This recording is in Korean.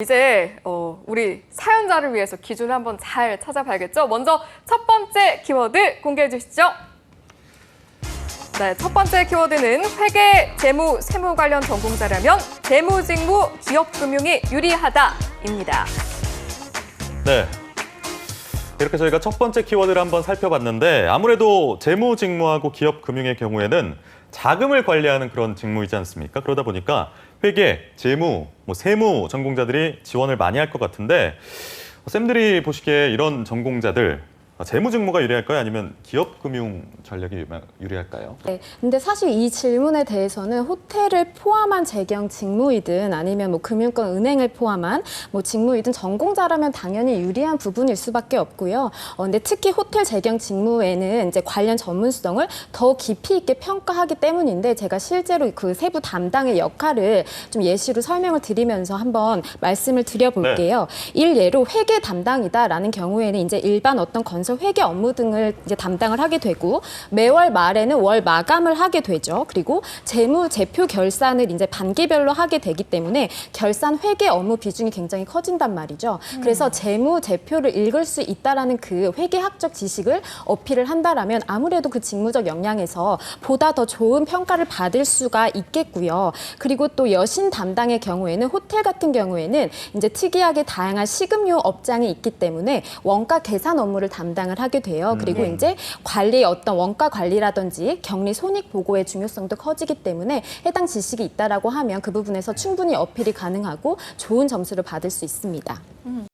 이제 어, 우리 사연자를 위해서 기준을 한번 잘 찾아봐야겠죠. 먼저 첫 번째 키워드 공개해 주시죠. 네, 첫 번째 키워드는 회계, 재무, 세무 관련 전공자라면 재무, 직무, 기업 금융이 유리하다입니다. 네. 이렇게 저희가 첫 번째 키워드를 한번 살펴봤는데 아무래도 재무 직무하고 기업 금융의 경우에는 자금을 관리하는 그런 직무이지 않습니까? 그러다 보니까 회계, 재무, 뭐 세무 전공자들이 지원을 많이 할 것 같은데 쌤들이 보시기에 이런 전공자들 재무 직무가 유리할까요? 아니면 기업 금융 전략이 유리할까요? 네, 근데 사실 이 질문에 대해서는 호텔을 포함한 재경 직무이든 아니면 뭐 금융권 은행을 포함한 뭐 직무이든 전공자라면 당연히 유리한 부분일 수밖에 없고요. 어, 근데 특히 호텔 재경 직무에는 이제 관련 전문성을 더 깊이 있게 평가하기 때문인데 제가 실제로 그 세부 담당의 역할을 좀 예시로 설명을 드리면서 한번 말씀을 드려볼게요. 일예로 회계 담당이다라는 경우에는 이제 일반 어떤 건설 회계 업무 등을 이제 담당을 하게 되고 매월 말에는 월 마감을 하게 되죠. 그리고 재무 제표 결산을 이제 반기별로 하게 되기 때문에 결산 회계 업무 비중이 굉장히 커진단 말이죠. 그래서 재무 제표를 읽을 수 있다라는 그 회계학적 지식을 어필을 한다라면 아무래도 그 직무적 역량에서 보다 더 좋은 평가를 받을 수가 있겠고요. 그리고 또 여신 담당의 경우에는 호텔 같은 경우에는 이제 특이하게 다양한 식음료 업장이 있기 때문에 원가 계산 업무를 담당을 하게 돼요. 그리고 네. 이제 관리 어떤 원가 관리라든지 격리 손익 보고의 중요성도 커지기 때문에 해당 지식이 있다라고 하면 그 부분에서 충분히 어필이 가능하고 좋은 점수를 받을 수 있습니다. 음,